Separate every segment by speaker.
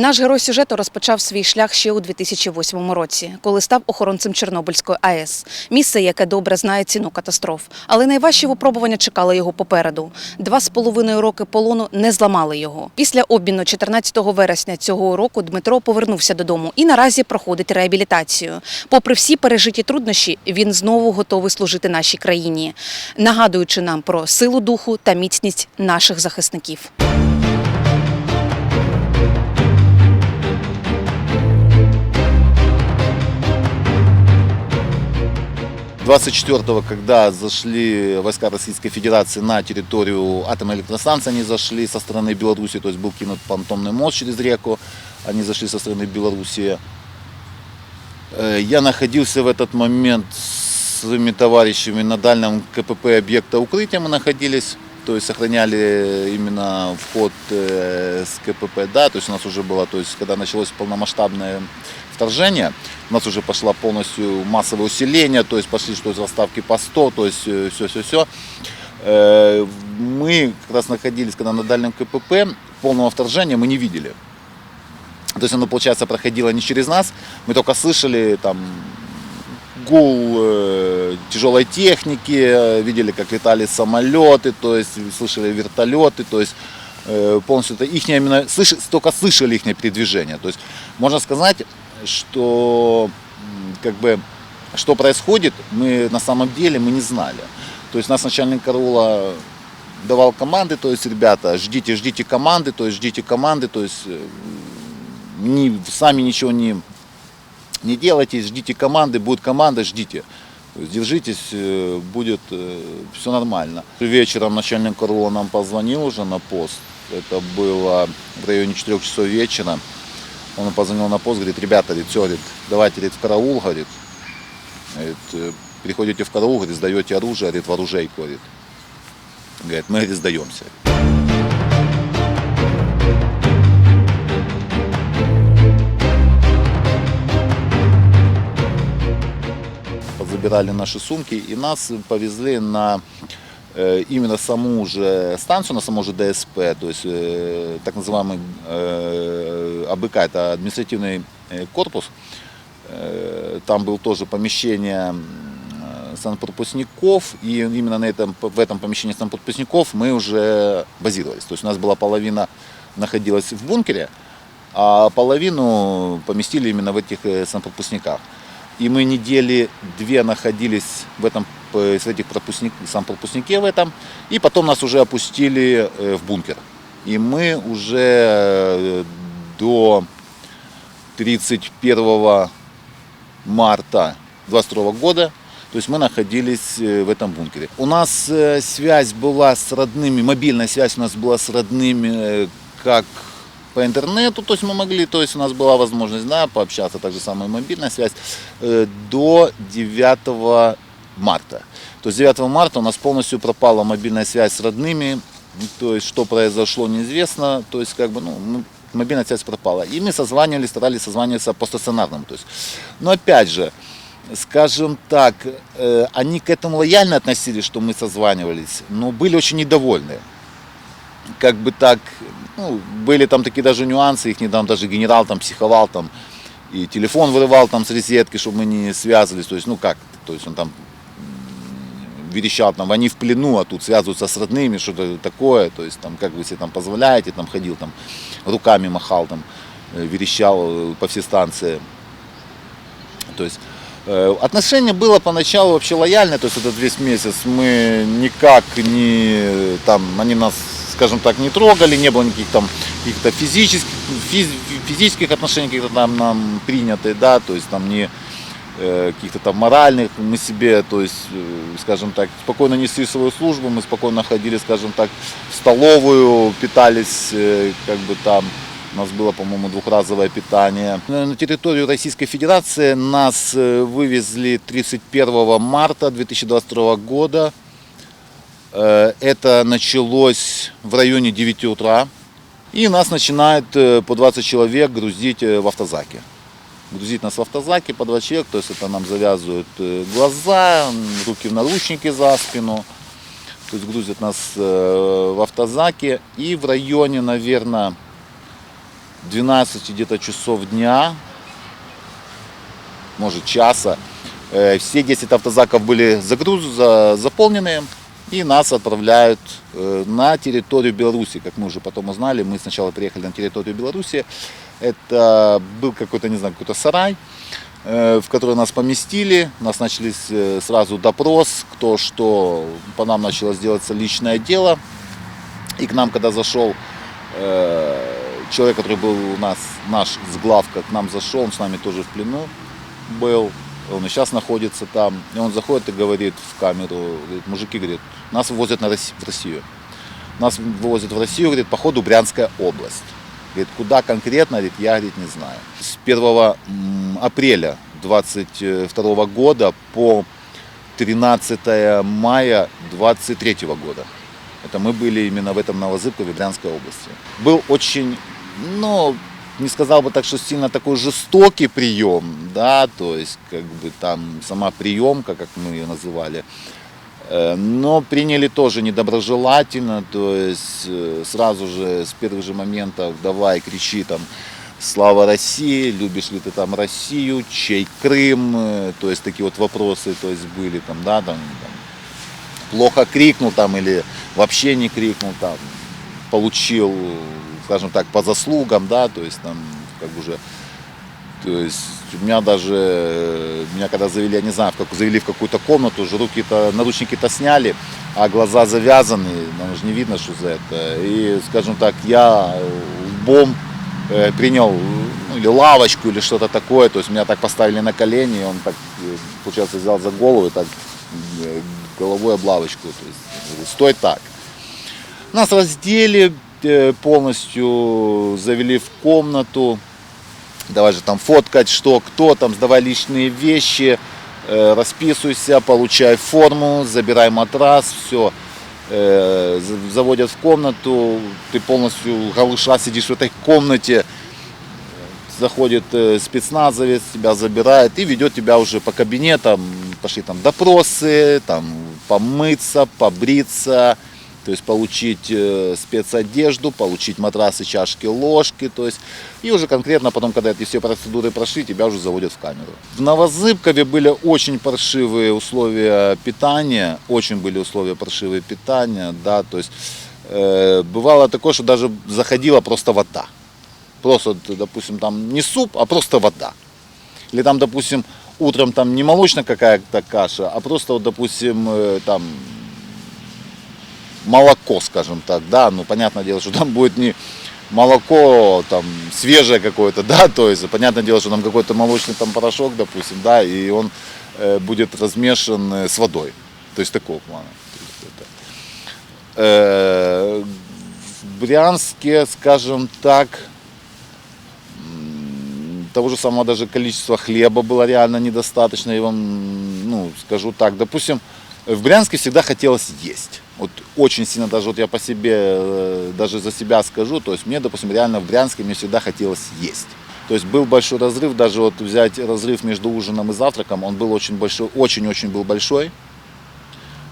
Speaker 1: Наш герой сюжету розпочав свій шлях ще у 2008 році, коли став охоронцем Чорнобильської АЕС. Місце, яке добре знає ціну катастроф. Але найважчі випробування чекали його попереду. Два з половиною роки полону не зламали його. Після обміну 14 вересня цього року Дмитро повернувся додому і наразі проходить реабілітацію. Попри всі пережиті труднощі, він знову готовий служити нашій країні, нагадуючи нам про силу духу та міцність наших захисників.
Speaker 2: 24-го, когда зашли войска Российской Федерации на территорию атомной электростанции, они зашли со стороны Беларуси, то есть был кинут понтонный мост через реку, они зашли со стороны Беларуси. Э, Я находился в этот момент с своими товарищами на дальнем КПП объекта укрытия мы находились, то есть сохраняли именно вход э, с КПП, да, то есть у нас уже было, то есть когда началось полномасштабное вторжение, у нас уже пошла полностью массовое усиление, то есть пошли что то расставки постов, то есть все-все-все. Мы как раз находились, когда на дальнем КПП, полного вторжения мы не видели. То есть оно, получается, проходило не через нас, мы только слышали там гул э, тяжелой техники, э, видели, как летали самолеты, то есть слышали вертолеты, то есть э, полностью это их именно слыш, только слышали их передвижение. То есть можно сказать, что как бы что происходит, мы на самом деле мы не знали. То есть нас начальник караула давал команды, то есть ребята, ждите, ждите команды, то есть ждите команды, то есть э, не, сами ничего не, не делайте, ждите команды, будет команда, ждите. То есть держитесь, э, будет все нормально. Вечером начальник караула нам позвонил уже на пост. Это было в районе 4 часов вечера. Он позвонил на пост, говорит, ребята, говорит, все, говорит, давайте говорит, в караул, говорит. Говорит, э, приходите в караул, говорит, сдаете оружие, говорит, в оружейку, говорит. Говорит, мы, говорит, сдаемся. Забирали наши сумки и нас повезли на э, именно саму же станцию, на саму же ДСП, то есть э, так называемый АБК, это административный э, корпус. Э, Там было тоже помещение э, санпропускников, и именно на этом, в этом помещении санпропускников мы уже базировались. То есть у нас была половина находилась в бункере, а половину поместили именно в этих санпропускниках. И мы недели две находились в этом в этих пропускник, сам пропускнике в этом, и потом нас уже опустили в бункер. И мы уже до 31 марта 22 года, то есть мы находились э, в этом бункере. У нас э, связь была с родными, мобильная связь у нас была с родными э, как по интернету, то есть мы могли, то есть у нас была возможность, да, пообщаться, так же самая мобильная связь, до 9 марта. То есть 9 марта у нас полностью пропала мобильная связь с родными, то есть что произошло неизвестно, то есть как бы, ну, мобильная связь пропала. И мы созванивались, старались созваниваться по стационарному. То есть. Но опять же, скажем так, э, они к этому лояльно относились, что мы созванивались, но были очень недовольны. Как бы так, ну, были там такие даже нюансы, их недавно даже генерал там психовал там, и телефон вырывал там с розетки, чтобы мы не связывались. То есть, ну как, то есть он там верещал, там, они в плену, а тут связываются с родными, что-то такое, то есть там, как вы себе там позволяете, там ходил, там, руками махал, там, э, верещал э, по всей станции. То есть э, отношение было поначалу вообще лояльное, то есть этот весь месяц мы никак не, там, они нас, скажем так, не трогали, не было никаких там каких-то физических, физ- физических отношений, каких-то там нам приняты, да, то есть там не каких-то там моральных, мы себе, то есть, э, скажем так, спокойно несли свою службу, мы спокойно ходили, скажем так, в столовую, питались, э, как бы там, у нас было, по-моему, двухразовое питание. На на территорию Российской Федерации нас э, вывезли 31 марта 2022 года. Э, Это началось в районе 9 утра. И нас начинают э, по 20 человек грузить э, в автозаке. Грузить нас в автозаке по 20 человек, то есть это нам завязывают э, глаза, руки в наручники за спину. То есть грузят нас э, в автозаке. И в районе, наверное, 12 где-то часов дня, может часа, э, все 10 автозаков были загруз, за- заполнены, и нас отправляют на территорию Беларуси. Как мы уже потом узнали, мы сначала приехали на территорию Беларуси. Это был какой-то, не знаю, какой-то сарай, э, в который нас поместили. У нас начались э, сразу допрос, кто что, по нам началось делаться личное дело. И к нам, когда зашел э, человек, который был у нас, наш с главка, к нам зашел, он с нами тоже в плену был, он и сейчас находится там. И он заходит и говорит в камеру, говорит, мужики, говорит, нас вывозят на Росси- в Россию. Нас вывозят в Россию, говорит, по ходу Брянская область. Говорит, куда конкретно, говорит, я, говорит, не знаю. С 1 м, апреля 22 года по 13 мая 23 года. Это мы были именно в этом Новозыбкове Брянской области. Был очень, ну, не сказал бы так, что сильно такой жестокий прием, да, то есть как бы там сама приемка, как мы ее называли, но приняли тоже недоброжелательно, то есть э, сразу же с первых же моментов давай кричи там Слава России, любишь ли ты там Россию, чей Крым, э, то есть такие вот вопросы, то есть были там, да, там, там, плохо крикнул там или вообще не крикнул там, получил, скажем так, по заслугам, да, то есть там как бы уже, то есть у меня даже, э, меня когда завели, я не знаю, в как, завели в какую-то комнату, уже руки-то, наручники-то сняли, а глаза завязаны, нам же не видно, что за это. И, скажем так, я лбом э, принял ну, или лавочку, или что-то такое, то есть меня так поставили на колени, он так, э, получается, взял за голову и так э, головой об лавочку, то есть стой так. Нас раздели, полностью завели в комнату, давай же там фоткать, что, кто там, сдавай личные вещи, э, расписывайся, получай форму, забирай матрас, все. Заводят в комнату, ты полностью голыша сидишь в этой комнате, заходит э, спецназовец, тебя забирает и ведет тебя уже по кабинетам, пошли там допросы, там помыться, побриться, то есть получить э, спецодежду, получить матрасы, чашки, ложки, то есть и уже конкретно потом, когда эти все процедуры прошли, тебя уже заводят в камеру. В Новозыбкове были очень паршивые условия питания, очень были условия паршивые питания, да, то есть э, бывало такое, что даже заходила просто вода. Просто, допустим, там не суп, а просто вода. Или там, допустим, утром там не молочная какая-то каша, а просто, вот, допустим, э, там молоко, скажем так, да, ну, понятное дело, что там будет не молоко там свежее какое-то, да, то есть, понятное дело, что там какой-то молочный там порошок, допустим, да, и он э, будет размешан э, с водой, то есть такого плана. Это, э, в Брянске, скажем так, того же самого даже количества хлеба было реально недостаточно, я вам, ну, скажу так, допустим, в Брянске всегда хотелось есть. Вот очень сильно, даже вот я по себе, э, даже за себя скажу, то есть мне, допустим, реально в Брянске мне всегда хотелось есть. То есть был большой разрыв, даже вот взять разрыв между ужином и завтраком, он был очень большой, очень-очень был большой.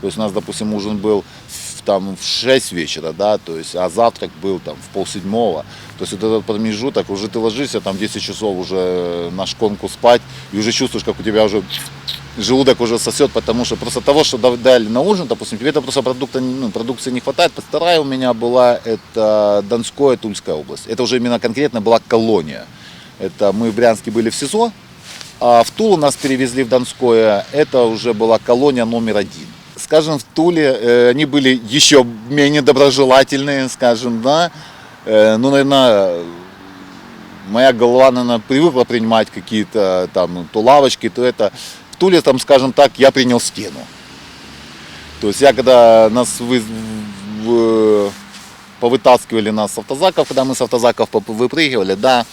Speaker 2: То есть у нас, допустим, ужин был в, там в 6 вечера, да, то есть, а завтрак был там в полседьмого. То есть вот этот промежуток, уже ты ложишься там 10 часов уже на шконку спать, и уже чувствуешь, как у тебя уже желудок уже сосет, потому что просто того, что дали на ужин, допустим, тебе это просто продукта, ну, продукции не хватает. Вторая у меня была, это Донская, Тульская область. Это уже именно конкретно была колония. Это мы в Брянске были в СИЗО, а в Тулу нас перевезли в Донское. Это уже была колония номер один. Скажем, в Туле э, они были еще менее доброжелательные, скажем, да. Э, ну, наверное, моя голова, наверное, привыкла принимать какие-то там то лавочки, то это. Туле, там, скажем так, я принял стену. То есть я когда нас вы, в- повытаскивали нас с автозаков, когда мы с автозаков выпрыгивали, да,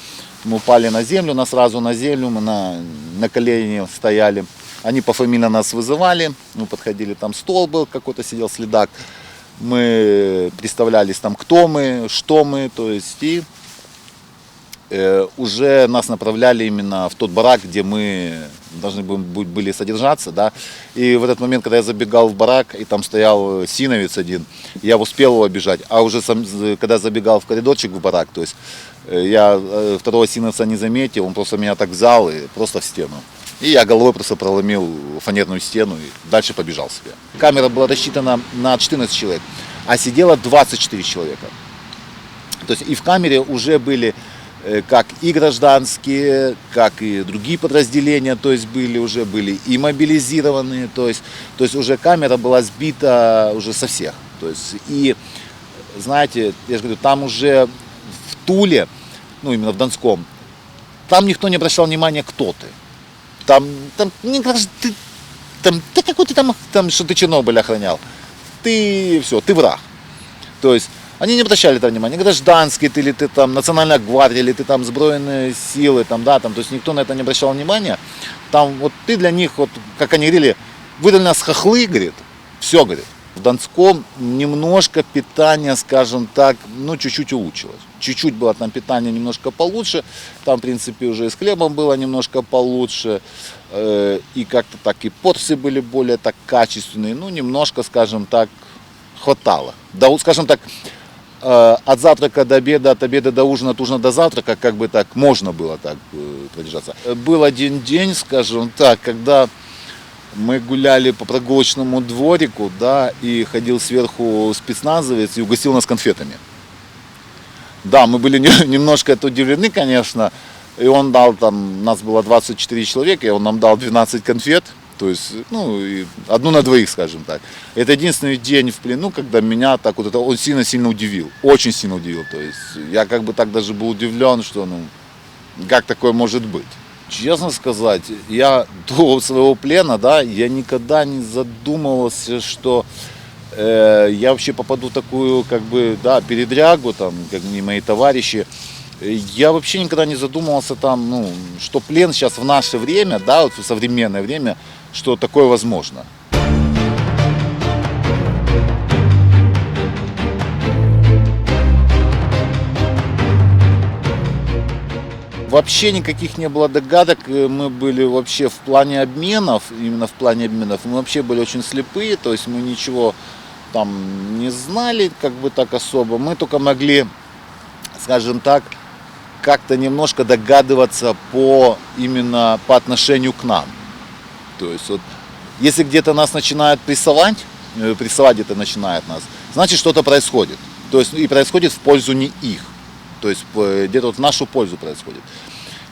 Speaker 2: мы упали на землю, нас сразу на землю, мы на, на колени стояли. Они пофамильно нас вызывали, мы подходили, там стол был какой-то, сидел следак. Мы представлялись там, кто мы, что мы, то есть и уже нас направляли именно в тот барак, где мы должны были содержаться, да. И в этот момент, когда я забегал в барак, и там стоял э, синовец один, я успел его обижать, а уже сам, з- когда забегал в коридорчик в барак, то есть э, я э, второго синовца не заметил, он просто меня так взял и просто в стену. И я головой просто проломил фанерную стену и дальше побежал себе. Камера была рассчитана на 14 человек, а сидело 24 человека. То есть и в камере уже были э, как и гражданские, как и другие подразделения, то есть были уже были и мобилизированные, то есть, то есть уже камера была сбита уже со всех. То есть и знаете, я же говорю, там уже в Туле, ну именно в Донском, там никто не обращал внимания, кто ты. Там, там, не кажется, ты, там, да какой ты там, там, что ты Чернобыль охранял. Ты все, ты враг. То есть они не обращали там внимания, гражданский ты или ты там национальная гвардия, или ты там сбройные силы, там, да, там, то есть никто на это не обращал внимания. Там вот ты для них, вот, как они говорили, вы для нас хохлы, говорит, все, говорит. В Донском немножко питание, скажем так, ну, чуть-чуть улучшилось. Чуть-чуть было там питание немножко получше. Там, в принципе, уже и с хлебом было немножко получше. Э, И как-то так и порции были более так качественные. Ну, немножко, скажем так, хватало. Да, скажем так, от завтрака до обеда, от обеда до ужина, от ужина до завтрака, как бы так можно было так э, продержаться. Э, Был один день, скажем так, когда мы гуляли по прогулочному дворику, да, и ходил сверху спецназовец и угостил нас конфетами. Да, мы были не- немножко это удивлены, конечно, и он дал там, нас было 24 человека, и он нам дал 12 конфет, то есть, ну, одну на двоих, скажем так. Это единственный день в плену, когда меня так вот это, он сильно-сильно удивил, очень сильно удивил, то есть, я как бы так даже был удивлен, что, ну, как такое может быть. Честно сказать, я до своего плена, да, я никогда не задумывался, что э, я вообще попаду в такую, как бы, да, передрягу, там, как и мои товарищи. Я вообще никогда не задумывался там, ну, что плен сейчас в наше время, да, вот в современное время, что такое возможно. Вообще никаких не было догадок. Э, Мы были вообще в плане обменов, именно в плане обменов, мы вообще были очень слепые, то есть мы ничего там не знали как бы так особо. Мы только могли, скажем так, как-то немножко догадываться по именно по отношению к нам. То есть вот если где-то нас начинают прессовать, э, прессовать где-то начинает нас, значит что-то происходит. То есть и происходит в пользу не их. То есть э, где-то вот в нашу пользу происходит.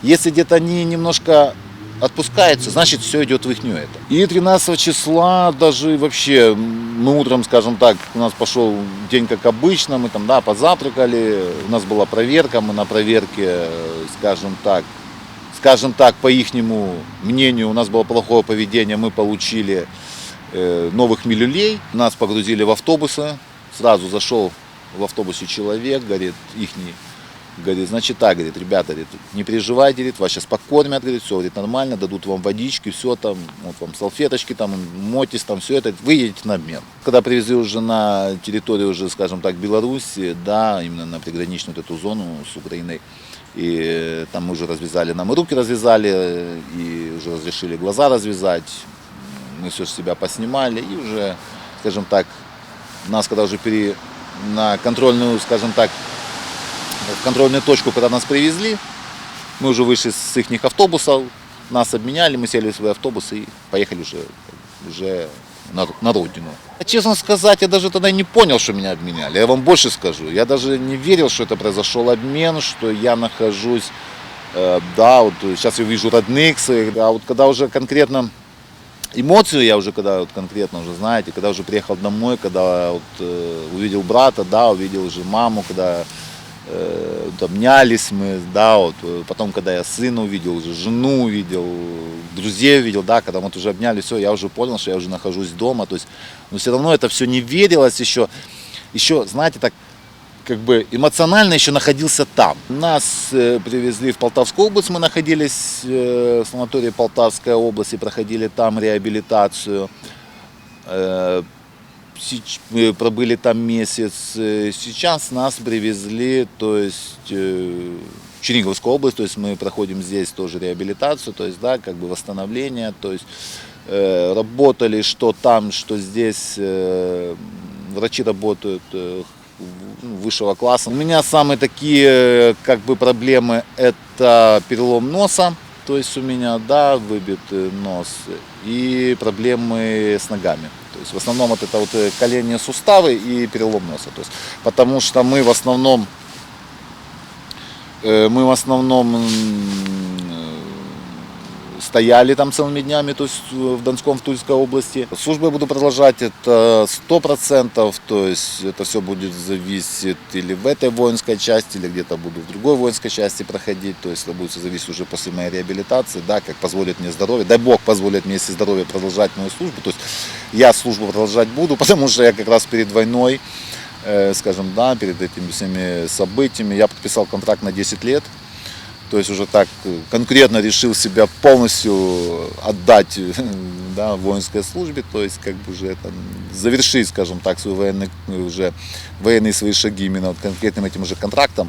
Speaker 2: Если где-то они немножко отпускаются, значит все идет в их это. И 13 числа даже вообще мы утром, скажем так, у нас пошел день как обычно, мы там, да, позавтракали, у нас была проверка, мы на проверке, э, скажем так, скажем так, по ихнему мнению, у нас было плохое поведение, мы получили э, новых милюлей, нас погрузили в автобусы, сразу зашел в автобусе человек, говорит, ихний, говорит, значит так, говорит, ребята, говорит, не переживайте, говорит, вас сейчас покормят, говорит, все, говорит, нормально, дадут вам водички, все там, вот вам салфеточки, там, мойтесь, там, все это, вы едете на обмен. Когда привезли уже на территорию, уже, скажем так, Беларуси, да, именно на приграничную вот эту зону с Украиной, и э, там мы уже развязали, нам и руки развязали, э, и уже разрешили глаза развязать, мы все себя поснимали, и уже, скажем так, нас когда уже пере, на контрольную, скажем так, контрольную точку, когда нас привезли, мы уже вышли с их автобусов, нас обменяли, мы сели в свой автобус и поехали уже, уже на, на родину. Честно сказать, я даже тогда не понял, что меня обменяли. Я вам больше скажу. Я даже не верил, что это произошел обмен, что я нахожусь, э, да, вот сейчас я вижу родных своих, да, вот когда уже конкретно эмоцию я уже когда вот конкретно уже знаете, когда уже приехал домой, когда вот, э, увидел брата, да, увидел уже маму, когда э, вот обнялись мы, да, вот, э, потом, когда я сына увидел, жену увидел, друзей увидел, да, когда мы вот уже обнялись, все, я уже понял, что я уже нахожусь дома, то есть, но все равно это все не верилось еще, еще, знаете, так, как бы эмоционально еще находился там. Нас э, привезли в Полтавскую область, мы находились э, в санатории Полтавской области, проходили там реабилитацию. Э, пробыли там месяц. Э, Сейчас нас привезли, то есть э, в Черниговскую область, то есть мы проходим здесь тоже реабилитацию, то есть да, как бы восстановление, то есть э, работали что там, что здесь. э, Врачи работают э, ну, высшего класса. У меня самые такие э, как бы проблемы это перелом носа, то есть у меня да выбит э, нос и проблемы с ногами. То есть в основном это вот э, коленные суставы и перелом носа. То есть, потому что мы в основном э, мы в основном стояли там целыми днями, то есть э, в Донском, в Тульской области. Службу я буду продолжать, это сто процентов, то есть это все будет зависеть или в этой воинской части, или где-то буду в другой воинской части проходить, то есть это будет зависеть уже после моей реабилитации, да, как позволит мне здоровье, дай Бог позволит мне, если здоровье, продолжать мою службу, то есть я службу продолжать буду, потому что я как раз перед войной, э, скажем, да, перед этими всеми событиями, я подписал контракт на 10 лет, то есть уже так э, конкретно решил себя полностью отдать э, да, воинской службе, то есть как бы уже это, завершить, скажем так, свой военный, уже военные свои шаги именно вот конкретным этим уже контрактом.